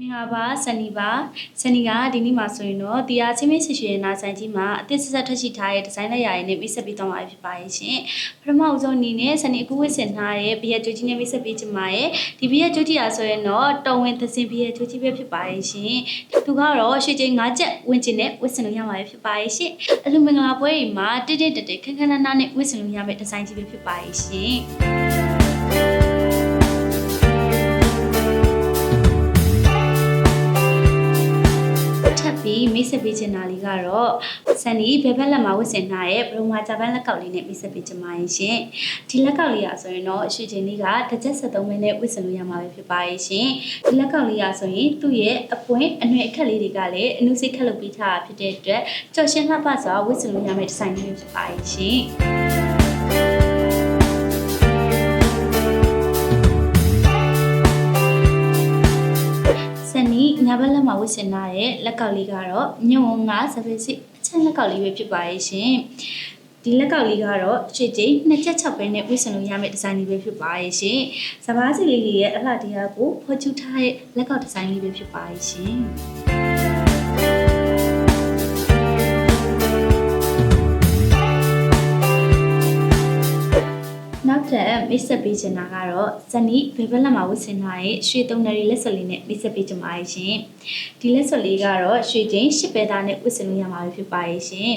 မင်္ဂလာပါဆန်နီပါဆန်နီကဒီနေ့မှာဆိုရင်တော့တရားချင်းမင်းဆရှင်နာဆိုင်ကြီးမှာအသစ်ဆက်ဆက်ထွက်ရှိထားတဲ့ဒီဇိုင်းလက်ရာရည်နဲ့မိတ်ဆက်ပေးသွားမှာဖြစ်ပါရဲ့ရှင်ပထမအဆုံးအနေနဲ့ဆန်နီအခုဝတ်ဆင်ထားတဲ့ဘီယက်ကြိုကြီးနဲ့မိတ်ဆက်ပေးချင်ပါရဲ့ဒီဘီယက်ကြိုကြီးရာဆိုရင်တော့တော်ဝင်သစင်ဘီယက်ကြိုကြီးပဲဖြစ်ပါရဲ့ရှင်သူကတော့ရွှေကျင်း၅ချက်ဝင့်ကျင်နဲ့ဝတ်ဆင်လို့ရမှာပဲဖြစ်ပါရဲ့ရှင်အလူမင်္ဂလာပွဲတွေမှာတိတိတက်တက်ခက်ခက်နာနာနဲ့ဝတ်ဆင်လို့ရမယ့်ဒီဇိုင်းကြီးပဲဖြစ်ပါရဲ့ရှင် ထပ်ပြီးမိတ်ဆက်ပေးချင်တာလေးကတော့ဆန်နီဘယ်ဘက်လက်မှာဝတ်ဆင်ထားတဲ့ဘရိုမာဂျပန်လက်ကောက်လေးနဲ့မိတ်ဆက်ပေးချင်ပါရင်ရှင်ဒီလက်ကောက်လေးอ่ะဆိုရင်တော့အရှိချင်းလေးကတစ်ချက်73မိနစ်ဝတ်ဆင်လို့ရမှာပဲဖြစ်ပါရဲ့ရှင်ဒီလက်ကောက်လေးอ่ะဆိုရင်သူ့ရဲ့အပွင့်အနှွေအခက်လေးတွေကလည်းအနုစိတ်ခက်လုပ်ပေးထားတာဖြစ်တဲ့အတွက်ကြော်ရှင်းလှပစွာဝတ်ဆင်လို့ရမယ့်ဒီဇိုင်းလေးဖြစ်ပါရဲ့ရှင် ညာဘက်လက်မှာဝတ်ဆင်ထားတဲ့လက်ကောက်လေးကတော့ညုံငါစပယ်စစ်အချက်လက်ကောက်လေးပဲဖြစ်ပါရဲ့ရှင်ဒီလက်ကောက်လေးကတော့ရွှေကျိန်းနှစ်ချက်6ပဲနဲ့ဝတ်ဆင်လို့ရမယ့်ဒီဇိုင်းလေးပဲဖြစ်ပါရဲ့ရှင်စပားစီလေးတွေရဲ့အလှတရားကိုဖော်ချူထားတဲ့လက်ကောက်ဒီဇိုင်းလေးပဲဖြစ်ပါရဲ့ရှင် မိတ်ဆက်ပေးချင်တာကတော့ဇနီးဘေဘက်လက်မှာဝတ်ဆင်ထားတဲ့ရွှေတုံးနယ်လက်စွပ်လေးနဲ့မိတ်ဆက်ပေးချင်ပါရဲ့ရှင်ဒီလက်စွပ်လေးကတော့ရွှေကျင်းရှစ်ပဲသားနဲ့ဝတ်ဆင်လို့ရမှာပဲဖြစ်ပါရဲ့ရှင်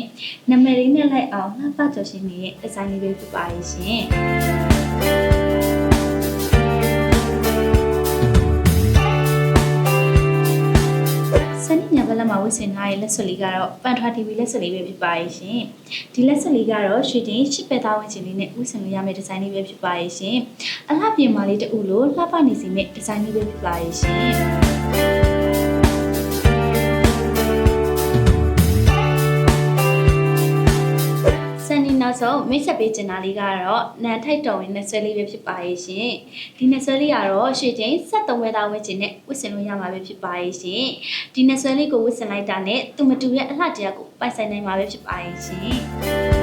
နာမည်လေးနဲ့လိုက်အောင်လှပကြော်ရှင်နေတဲ့ဒီဇိုင်းလေးပဲဖြစ်ပါရဲ့ရှင် မှာဝတ်ဆင်ထားတဲ့လက်စွပ်လေးကတော့ပန်ထွာ TV လက်စွပ်လေးပဲဖြစ်ပါရဲ့ရှင်ဒီလက်စွပ်လေးကတော့ရွှေကျင်းရှစ်ပဲသားဝင်ချင်လေးနဲ့ဝတ်ဆင်လို့ရမယ့်ဒီဇိုင်းလေးပဲဖြစ်ပါရဲ့ရှင်အလှပြင်မာလေးတူလို့လှပနေစီမဲ့ဒီဇိုင်းလေးပဲဖြစ်ပါရဲ့ရှင် ဆုံးမိတ်ဆက်ပေးချင်တာလေးကတော့နန်ထိုက်တော်ဝင်နှစ်ဆွဲလေးပဲဖြစ်ပါရဲ့ရှင်ဒီနှစ်ဆွဲလေးကတော့ရွှေချင်း73ဝဲသားဝဲချင်းနဲ့ဝတ်ဆင်လို့ရမှာပဲဖြစ်ပါရဲ့ရှင်ဒီနှစ်ဆွဲလေးကိုဝတ်ဆင်လိုက်တာနဲ့သူမတူရဲ့အလှတရားကိုပိုင်ဆိုင်နိုင်မှာပဲဖြစ်ပါရဲ့ရှင်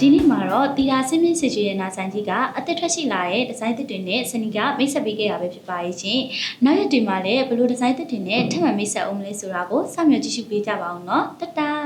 ဒီနေ့မှာတော့တီယာဆင်းမင်းစီချွေရဲ့နာဆိုင်ကြီးကအသက်ထွက်ရှိလာတဲ့ဒီဇိုင်းသစ်တွေနဲ့စနီကမိတ်ဆက်ပေးခဲ့တာပဲဖြစ်ပါရဲ့ရှင်နောက်ရက်တွေမှာလည်းဘယ်လိုဒီဇိုင်းသစ်တွေနဲ့ထပ်မံမိတ်ဆက်အောင်မလဲဆိုတာကိုစောင့်မျှော်ကြည့်ရှုပေးကြပါအောင်နော်တတား